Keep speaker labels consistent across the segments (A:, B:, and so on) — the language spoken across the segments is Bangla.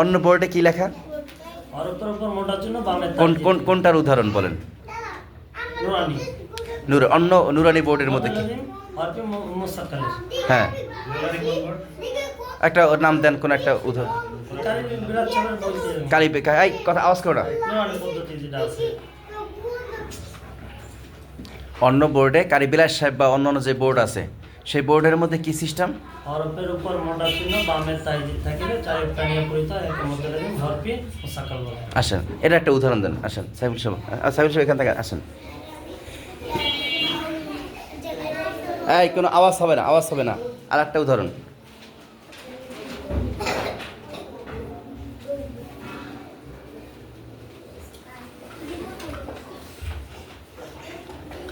A: অন্য বোর্ডে কি লেখা? কোন কোন কোনটার উদাহরণ বলেন? নূর অন্য নুরানি বোর্ডের মধ্যে কি? হ্যাঁ। একটা নাম দেন কোন একটা উদাহরণ।
B: ছবির
A: এই কথা আওয়াজ করো না। অন্য বোর্ডে কারিবিলাস সাহেব বা অন্য অন্য যে বোর্ড আছে সেই বোর্ডের মধ্যে কি সিস্টেম?
B: হরফের উপর মোটা চিহ্ন তাইদির থাকিলে চারি টানিয়া পড়িত একে মধ্যে লাগি হরফি মুসাক্কাল বলে।
A: আসেন এটা একটা উদাহরণ দেন আসেন সাইফুল সাহেব সাইফুল সাহেব এখান থেকে আসেন। এই কোনো আওয়াজ হবে না আওয়াজ হবে না আর একটা উদাহরণ।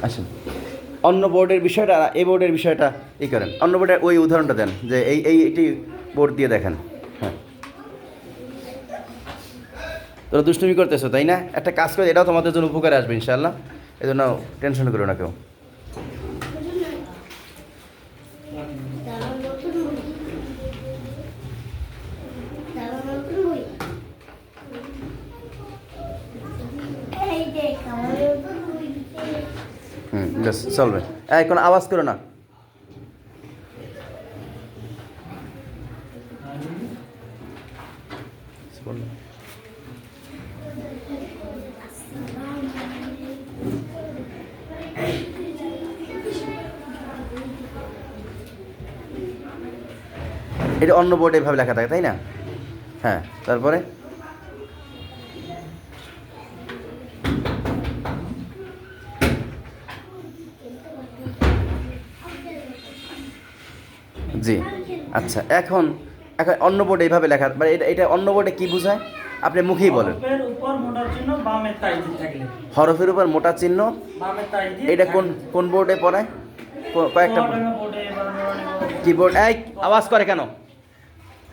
A: আসেন। অন্য বোর্ডের বিষয়টা, এই বোর্ডের বিষয়টা ই করেন। অন্য বোর্ডের ওই উদাহরণটা দেন, যে এই এই এটি বোর্ড দিয়ে দেখেন। হ্যাঁ। তোরা দুষ্টুমি করতেছো, তাই না? একটা কাজ করে, এটাও তোমাদের জন্য উপকারে আসবে ইনশাল্লাহ এই জন্য টেনশন করো না কেউ। হুম, বেশ, চলবে। এই, কোনো আওয়াজ করো না। এটা অন্য বোর্ডে এভাবে লেখা থাকে, তাই না? হ্যাঁ তারপরে? জি আচ্ছা এখন এখন অন্য বোর্ডে এইভাবে লেখা মানে এটা এটা অন্য বোর্ডে কি বোঝায়? আপনি মুখেই বলেন।
B: হরফের উপর
A: মোটা চিহ্ন এটা কোন কোন বোর্ডে পড়ায়? কয়েকটা কিবোর্ড এই আওয়াজ করে কেন?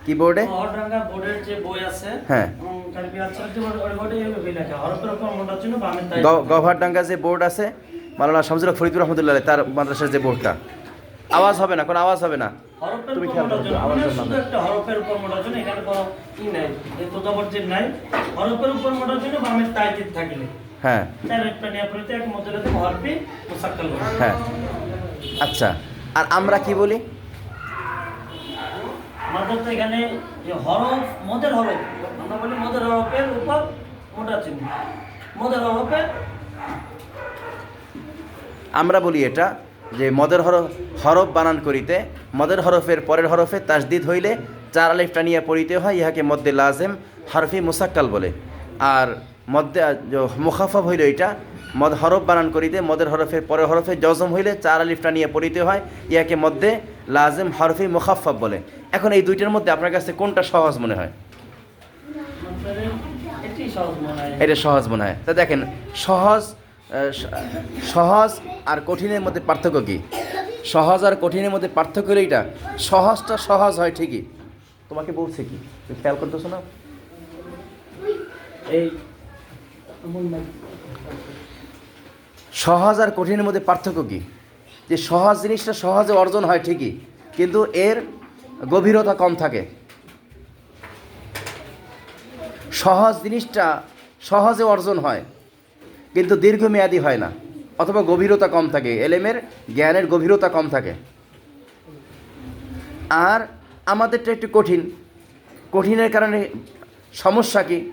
A: কিবোর্ডে হ্যাঁ। গভর্ডাঙ্গা যে বোর্ড আছে মালানা শামসুল ফরিদুর রহমতুল্লাহ তার মাদ্রাসার যে বোর্ডটা আওয়াজ হবে না কোনো আওয়াজ হবে না। তুমি খেয়াল
B: মোটার
A: করো,
B: জন্য।
A: আওয়াজ হবে না।
B: শুধু একটা হরফের উপর মোটার জন্য এখানে কোনো ই নাই এই তোতাবর নাই। হরফের উপর মোটার জন্য বামের তাইদির থাকিলে।
A: হ্যাঁ। হ্যাঁ। আচ্ছা আর আমরা কি বলি?
B: আমাদের তো এখানে যে হরফ মদের হরফ আমরা বলি মদের হরফের উপর মোটা চিহ্ন। মদের হরফের
A: আমরা বলি এটা যে মদের হরফ হরফ বানান করিতে মদের হরফের পরের হরফে তাসদিদ হইলে চার আলিফ টানিয়া পড়িতে হয় ইহাকে মধ্যে লাজেম হরফি মুসাক্কাল বলে। আর মধ্যে মুখাফাফ হইল এটা মদ হরফ বানান করিতে মদের হরফের পরের হরফে জজম হইলে চার আলিফ টানিয়া পড়িতে হয় ইহাকে মধ্যে লাজেম হরফি মুখাফাফ বলে। এখন এই দুইটার মধ্যে আপনার কাছে কোনটা সহজ মনে হয়।
B: এটি সহজ মনে হয়।
A: তা দেখেন সহজ সহজ আর কঠিনের মধ্যে পার্থক্য কি? সহজ আর কঠিনের মধ্যে পার্থক্য হলো এইটা, সহজটা সহজ হয় ঠিকই। তোমাকে বলছে কি? তুমি খেয়াল করতেছো না?
B: এই
A: সহজ আর কঠিনের মধ্যে পার্থক্য কি? যে সহজ জিনিসটা সহজে অর্জন হয় ঠিকই, কিন্তু এর গভীরতা কম থাকে। সহজ জিনিসটা সহজে অর্জন হয়। কিন্তু দীর্ঘমেয়াদী হয় না, অথবা গভীরতা কম থাকে, এলেমের জ্ঞানের গভীরতা কম থাকে। আর আমাদেরটা একটু কঠিন, কঠিনের কারণে সমস্যা কি?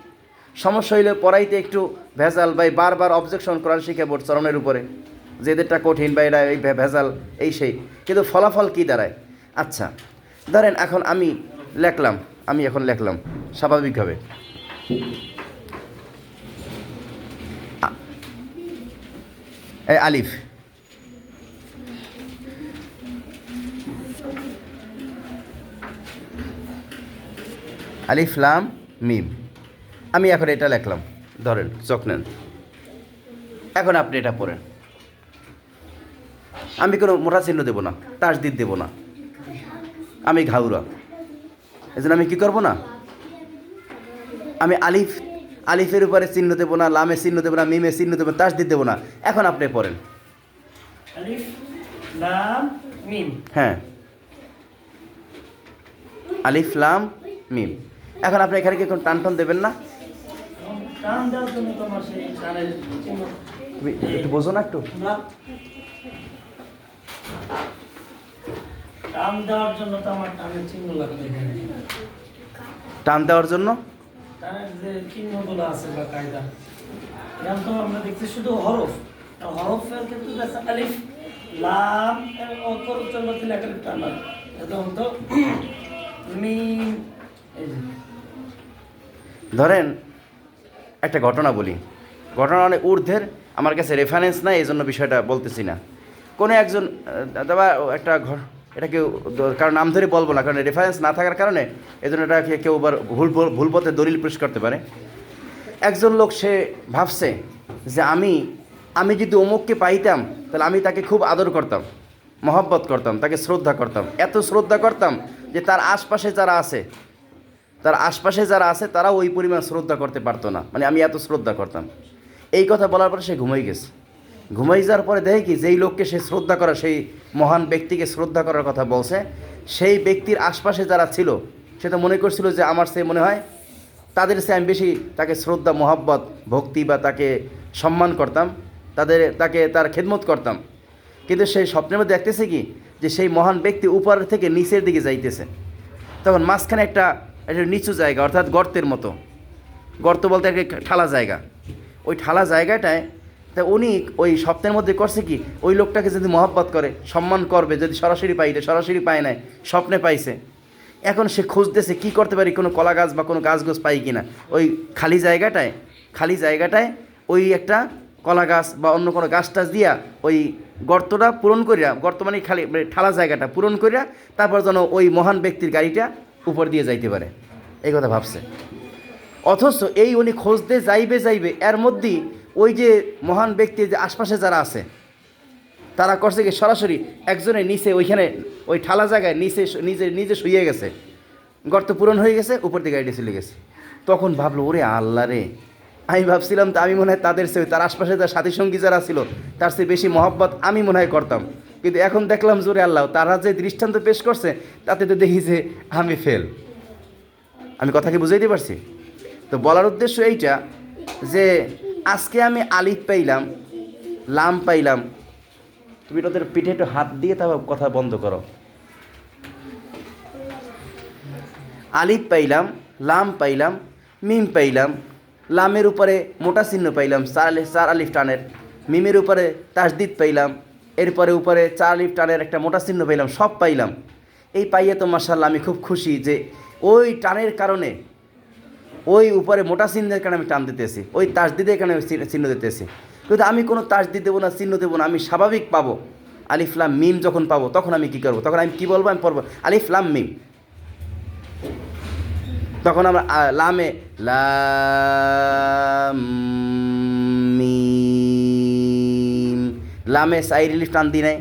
A: সমস্যা হইলে পড়াইতে একটু ভেজাল বা বারবার অবজেকশন করার শিখে বোর্ড চরণের উপরে, যে এদেরটা কঠিন বা এটা এই ভেজাল, এই সেই। কিন্তু ফলাফল কি দাঁড়ায়? আচ্ছা ধরেন এখন আমি লেখলাম, আমি এখন লেখলাম, স্বাভাবিকভাবে আ- এই আলিফ। আলিফ, লাম, মিম। আমি এখন এটা লেখলাম। ধরেন, চোখ নেন। এখন আপনি এটা পড়েন। আমি কোনো মোটা চিহ্ন দেবো না, তাসদিদ দেবো না। আমি ঘাউরা। এই জন্য আমি কী করব না? আমি আলিফ আলিফের উপরে চিহ্ন দেবো না লামে চিহ্ন দেবো না মিমে চিহ্ন দেবো না তাসদিদ দেবো না। এখন আপনি পড়েন। হ্যাঁ। আলিফ লাম মিম। এখন আপনি এখানে কি কোনো টান টান দেবেন না তুমি একটু বোঝো না একটু।
B: টান দেওয়ার জন্য? যে চিহ্নগুলো আছে বা কায়দা তো আমরা দেখছি শুধু হরফ। হরফের আলিফ, লাম অক্ষর
A: ধরেন, একটা ঘটনা বলি। ঘটনা অনেক ঊর্ধ্বের, আমার কাছে রেফারেন্স নাই এই জন্য বিষয়টা বলতেছি না। কোনো একজন দাদা একটা এটা কেউ কারণ নাম ধরে বলব না, কারণ রেফারেন্স না থাকার কারণে এই জন্য এটাকে কেউ আবার ভুল- ভুল পথে দলিল পেশ করতে পারে। একজন লোক সে ভাবছে যে আমি আমি যদি অমুককে পাইতাম, তাহলে আমি তাকে খুব আদর করতাম, মহব্বত করতাম, তাকে শ্রদ্ধা করতাম। এত শ্রদ্ধা করতাম যে তার আশপাশে যারা আছে, তার আশপাশে যারা আছে তারা ওই পরিমাণ শ্রদ্ধা করতে পারতো না। মানে আমি এত শ্রদ্ধা করতাম। এই কথা বলার পরে সে ঘুমিয়ে গেছে। ঘুমাই যাওয়ার পরে দেখে কি যেই লোককে সে শ্রদ্ধা করা সেই মহান ব্যক্তিকে শ্রদ্ধা করার কথা বলছে সেই ব্যক্তির আশপাশে যারা ছিল সে তো মনে করছিল যে আমার সে মনে হয় তাদের সে আমি বেশি তাকে শ্রদ্ধা মোহাব্বত ভক্তি বা তাকে সম্মান করতাম তাদের তাকে তার খেদমত করতাম কিন্তু সেই স্বপ্নের মধ্যে দেখতেছে কি যে সেই মহান ব্যক্তি উপর থেকে নিচের দিকে যাইতেছে তখন মাঝখানে একটা একটা নিচু জায়গা অর্থাৎ গর্তের মতো গর্ত বলতে একটা ঠালা জায়গা ওই ঠালা জায়গাটায় তা উনি ওই স্বপ্নের মধ্যে করছে কি? ওই লোকটাকে যদি মহব্বত করে, সম্মান করবে, যদি সরাসরি পাইলে সরাসরি পায় নাই, স্বপ্নে পাইছে। এখন সে খুঁজতেছে, কি করতে পারি? কোনো কলা গাছ বা কোনো গাছ গোছ পাই কিনা ওই খালি জায়গাটায় খালি জায়গাটায় ওই একটা কলা গাছ বা অন্য কোনো গাছ টাছ দিয়া ওই গর্তটা পূরণ করিয়া, গর্ত মানে খালি মানে ঠালা জায়গাটা পূরণ করিয়া, তারপর যেন ওই মহান ব্যক্তির গাড়িটা উপর দিয়ে যাইতে পারে। এই কথা ভাবছে। অথচ এই উনি খুঁজতে যাইবে যাইবে, এর মধ্যেই ওই যে মহান ব্যক্তি যে আশপাশে যারা আছে, তারা করছে কি সরাসরি একজনের নিচে ওইখানে ওই ঠালা জায়গায় নিচে নিজে নিজে শুয়ে গেছে। গর্ত পূরণ হয়ে গেছে, উপর দিকে গাড়িটা চলে গেছে। তখন ভাবলো, ওরে আল্লাহ রে! আমি ভাবছিলাম তো, আমি মনে হয় তাদের সে তার আশপাশে তার সাথী সঙ্গী যারা ছিল, তার চেয়ে বেশি মহব্বত আমি মনে হয় করতাম। কিন্তু এখন দেখলাম জোরে আল্লাহ, তারা যে দৃষ্টান্ত পেশ করছে, তাতে তো দেখি যে আমি ফেল আমি কথাকে বুঝাইতে পারছি? তো বলার উদ্দেশ্য এইটা যে আজকে আমি আলিফ পাইলাম, লাম পাইলাম। তুমি তোদের পিঠে একটু হাত দিয়ে তারপর কথা বন্ধ করো। আলিফ পাইলাম, লাম পাইলাম, মিম পাইলাম, লামের উপরে মোটা চিহ্ন পাইলাম, চার আলিফ চার আলিফ টানের। মিমের উপরে তাসদিদ পাইলাম, এরপরে উপরে চার আলিফ টানের একটা মোটা চিহ্ন পাইলাম, সব পাইলাম। এই পাইয়ে তো মার্শাল্লাহ আমি খুব খুশি যে ওই টানের কারণে ওই উপরে মোটা চিহ্নের কারণে আমি টান দিতেছি, ওই তাসদিদের কারণে আমি চিহ্ন- দিতেছি। কিন্তু আমি কোনো তাসদিদ দেবো না, চিহ্ন দেবো না, আমি স্বাভাবিক পাবো। আলিফলাম মিম যখন পাবো, তখন আমি কী করব? তখন আমি কী বলব? আমি পড়ব। আলিফলাম মিম। তখন আমরা লামে লাম লামে সাই রিলিফ টান দিই নাই,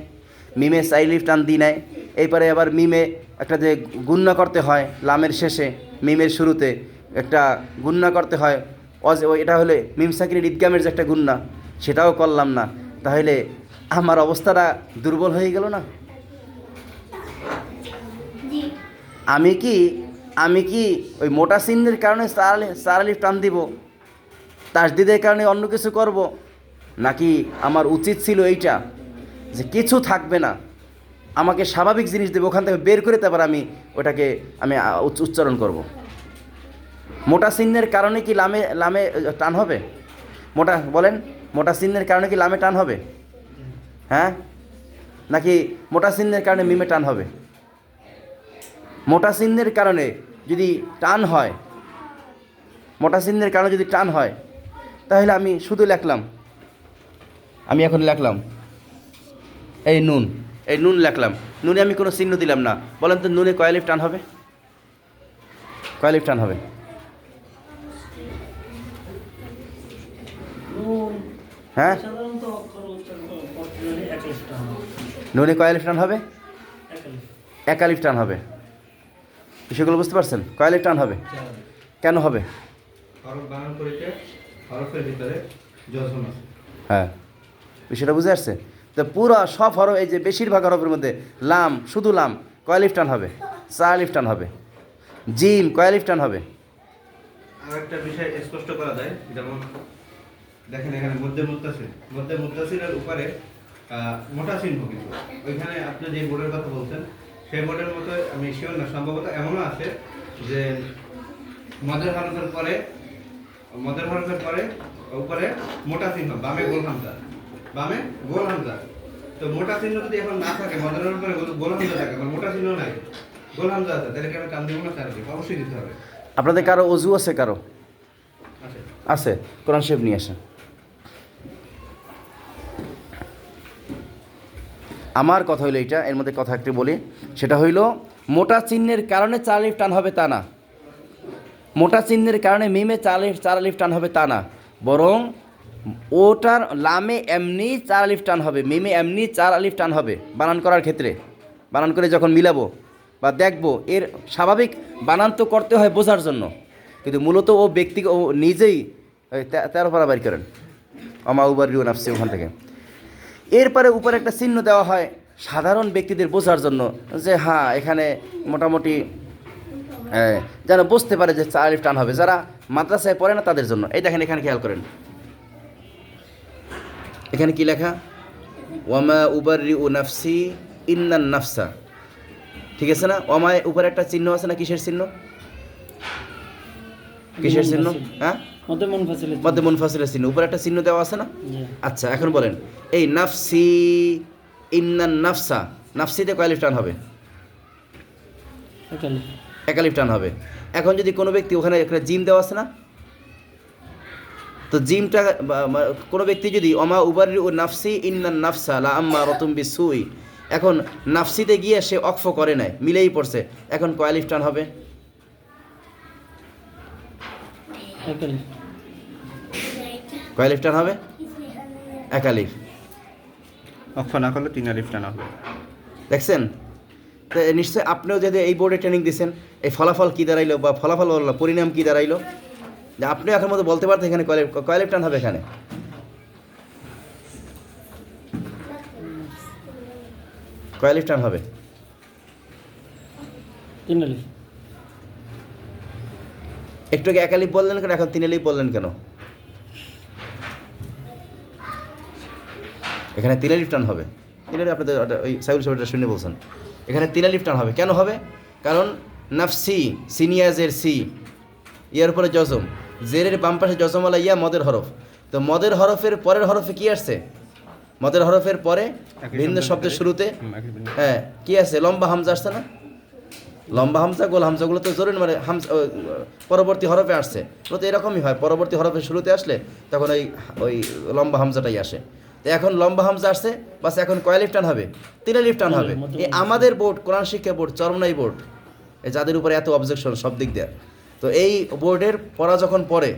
A: মিমে সাই রিলিফ টান দিই নাই। এরপরে আবার মিমে একটা যে গুণ্য করতে হয়, লামের শেষে, মিমের শুরুতে। একটা গুন্না করতে হয়। অজ এটা হলে মিমসাকির ঈদগামের যে একটা গুন্না সেটাও করলাম না। তাহলে আমার অবস্থাটা দুর্বল হয়ে গেল না? আমি কি আমি কি ওই মোটা চিহ্নের কারণে সারালি সারালি টান দিব? তাসদিদের কারণে অন্য কিছু করব? নাকি আমার উচিত ছিল এইটা যে কিছু থাকবে না? আমাকে স্বাভাবিক জিনিস দেবে ওখান থেকে বের করে তারপর আমি ওটাকে আমি উচ্চ- উচ্চারণ করব। মোটা চিহ্নের কারণে কি লামে লামে টান হবে? মোটা, বলেন, মোটা চিহ্নের কারণে কি লামে টান হবে? হ্যাঁ? নাকি মোটা চিহ্নের কারণে মিমে টান হবে? মোটা চিহ্নের কারণে যদি টান হয়, মোটা চিহ্নের কারণে যদি টান হয়, তাহলে আমি শুধু লেখলাম। আমি এখন লেখলাম। এই নুন এই নুন লেখলাম। নুনে আমি কোনো চিহ্ন দিলাম না। বলেন তো নুনে কয়ালিফ টান হবে? কয়ালিফ টান হবে
B: নুন
A: হ্যাঁ?
B: আলিফ টান হবে।
A: নুনে কয়ালিফ টান হবে?
B: এক আলিফ।
A: একালিফ টান হবে। বিষয়গুলো বুঝতে পারছেন? কয়ালিফ টান হবে। কেন হবে?
C: হরফ বানান করিতে হরফের ভিতরে যজন আছে।
A: হ্যাঁ। বিষয়টা বুঝে আসছে? তো পুরো সব হরফ এই যে বেশিরভাগ হরফের মধ্যে লাম শুধু লাম কয়ালিফ টান হবে চা লিফ টান হবে জিম কয়ালিফ টান হবে।
C: আরেকটা বিষয় স্পষ্ট করা যায় যেমন দেখেন এখানে মধ্যে মুত্তাসির। মধ্যে মুত্তাসিরের উপরে মোটা চিহ্ন কিন্তু ওইখানে আপনি যে বোর্ডের কথা বলছেন সেই বোর্ডের মতো আমি শিওর না সম্ভবত এমনও আছে যে মদের হরফের পরে মদের হরফের পরে উপরে মোটা চিহ্ন বামে গোল হামজা। বামে গোল হামজা। তো মোটা চিহ্ন যদি এখন না থাকে মদের হরফের গোল- গোল হামজা থাকে আমার মোটা চিহ্ন নাই। গোল হামজা আছে তাহলে কি আমি কান দিব না? চার দিব অবশ্যই দিতে হবে।
A: আপনাদের কারও অজু আছে
C: কারও?
A: আছে। কোরআন শরীফ নিয়ে আসেন। আমার কথা হইল এইটা, এর মধ্যে কথা একটু বলি। সেটা হইল, মোটা চিহ্নের কারণে চার আলিফ টান হবে তা না। মোটা চিহ্নের কারণে মিমে চার আলিফ চার আলিফ টান হবে তা না। বরং ওটার লামে এমনি চার আলিফ টান হবে, মিমে এমনি চার আলিফ টান হবে, বানান করার ক্ষেত্রে। বানান করে যখন মিলাবো বা দেখব, এর স্বাভাবিক বানান তো করতে হয় বোঝার জন্য। কিন্তু মূলত ও ব্যক্তি ও নিজেই তেরো পারা বাইর করেন। অমা উবার রিউ নাফসি, ওখান থেকে। এরপরে উপরে একটা চিহ্ন দেওয়া হয় সাধারণ ব্যক্তিদের বোঝার জন্য যে হ্যাঁ এখানে মোটামুটি যেন বুঝতে পারে যে আলিফ টান হবে। যারা মাদ্রাসায় পড়ে না তাদের জন্য। এই দেখেন এখানে খেয়াল করেন। এখানে কি লেখা? ওয়ামা উবার রিউ নাফসি ইন্নান নাফসা। ঠিক আছে না? ওমায় উপরে একটা চিহ্ন আছে না কিসের চিহ্ন? কিসের চিহ্ন? হ্যাঁ?
B: মধ্যে
A: মুনফাসিলের চিহ্ন। উপরে একটা চিহ্ন দেওয়া আছে না? আচ্ছা এখন বলেন। এই নাফসি ইন্নান নাফসা নাফসিতে কয় টান হবে?
B: একালি
A: একালিফ টান হবে। এখন যদি কোনো ব্যক্তি ওখানে একটা জিম দেওয়া আছে না? তো জিমটা কোনো ব্যক্তি যদি অমা উবার ও নাফসি ইন্নান নাফসা লা আম্মা রতুম বিসুই এখন নাফসিতে গিয়ে সে অক্ফ করে নাই মিলেই পড়ছে এখন কয়ালিফ টান হবে? কয়ালিফ টান হবে? একালিফ
C: অক্ষ না করলে তিন আলিফ টানা হবে।
A: দেখছেন? তো নিশ্চয়ই আপনিও যদি এই বোর্ডে ট্রেনিং দিচ্ছেন এই ফলাফল কী দাঁড়াইলো বা ফলাফল বলল পরিণাম কী দাঁড়াইলো? যে আপনিও এখন মতো বলতে পারতেন এখানে কয়েল কয়েলিফ টান হবে এখানে? কয়ালিফ টান হবে?
B: তিন
A: একটু আগে একালিফ বললেন কেন? এখন তিন আলিফ বললেন কেন? এখানে তিন আলিফ টান হবে আলিফ আপনাদের ওই সাইবুল সাহেবটা শুনে বলছেন। এখানে তিন আলিফ টান হবে। কেন হবে? কারণ নাফসি সিনিয়াজের সি ইয়ার উপরে জজম। জেরের বাম পাশে জজমওয়ালা ইয়া মদের হরফ। তো মদের হরফের পরের হরফে কি আসছে? মদের হরফের পরে ভিন্ন
C: শব্দের
A: শুরুতে। হ্যাঁ কি আছে? লম্বা হামজা আসছে না? লম্বা হামজা গোল হামজাগুলো তো জরুরি মানে হামজা পরবর্তী হরফে আসছে। তো এরকমই হয়। পরবর্তী হরফের শুরুতে আসলে তখন ওই ওই লম্বা হামজাটাই আসে। তো এখন লম্বা হামজা আসছে বাস এখন কয় লিফটান হবে? তিনে লিফটান হবে। এই আমাদের বোর্ড কোরআন শিক্ষা বোর্ড চরমনাই বোর্ড এই যাদের উপরে এত অবজেকশন সব দিক দিয়ে। তো এই বোর্ডের পড়া যখন পড়ে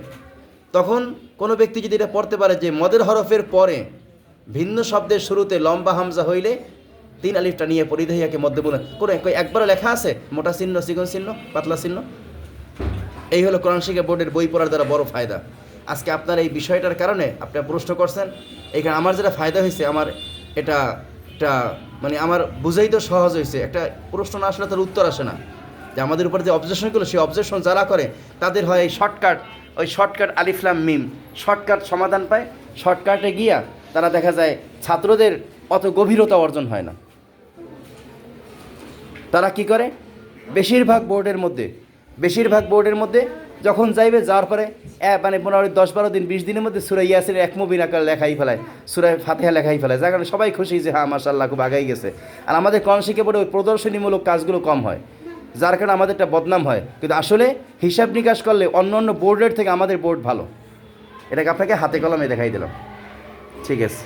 A: তখন কোনো ব্যক্তি যদি এটা পড়তে পারে যে মদের হরফের পরে ভিন্ন শব্দের শুরুতে লম্বা হামজা হইলে তিন আলিফটা নিয়ে পরিধেয়াকে মধ্যে বলে করে কই একবারও লেখা আছে? মোটা চিহ্ন সিগন চিহ্ন পাতলা চিহ্ন? এই হলো কোরআন শিক্ষা বোর্ডের বই পড়ার দ্বারা বড় ফায়দা। আজকে আপনার এই বিষয়টার কারণে আপনি প্রশ্ন করছেন, এখানে আমার যেটা ফায়দা হয়েছে, আমার এটা একটা মানে আমার বুঝেই তো সহজ হয়েছে। একটা প্রশ্ন না আসলে তার উত্তর আসে না। যে আমাদের উপরে যে অবজেকশনগুলো সেই অবজেকশন যারা করে, তাদের হয় এই শর্টকাট ওই শর্টকাট আলিফলাম মিম শর্টকাট সমাধান পায় শর্টকাটে গিয়া তারা দেখা যায় ছাত্রদের অত গভীরতা অর্জন হয় না। তারা কি করে? বেশিরভাগ বোর্ডের মধ্যে, বেশিরভাগ বোর্ডের মধ্যে যখন যাইবে, যাওয়ার পরে মানে মোটামুটি দশ বারো দিন, বিশ দিনের মধ্যে সুরাই ইয়াসির এক মুবিন আকার লেখাই ফেলায়। সুরাই ফাতেহা লেখাই ফেলায়। যার কারণে সবাই খুশি যে হ্যাঁ মার্শাল্লাহ খুব আগাই গেছে। আর আমাদের কনশিকে বোর্ডে ওই প্রদর্শনীমূলক কাজগুলো কম হয়। যার কারণে আমাদের একটা বদনাম হয়। কিন্তু আসলে হিসাব নিকাশ করলে অন্য অন্য বোর্ডের থেকে আমাদের বোর্ড ভালো। এটাকে আপনাকে হাতে কলমে দেখাই দিলাম। ঠিক আছে।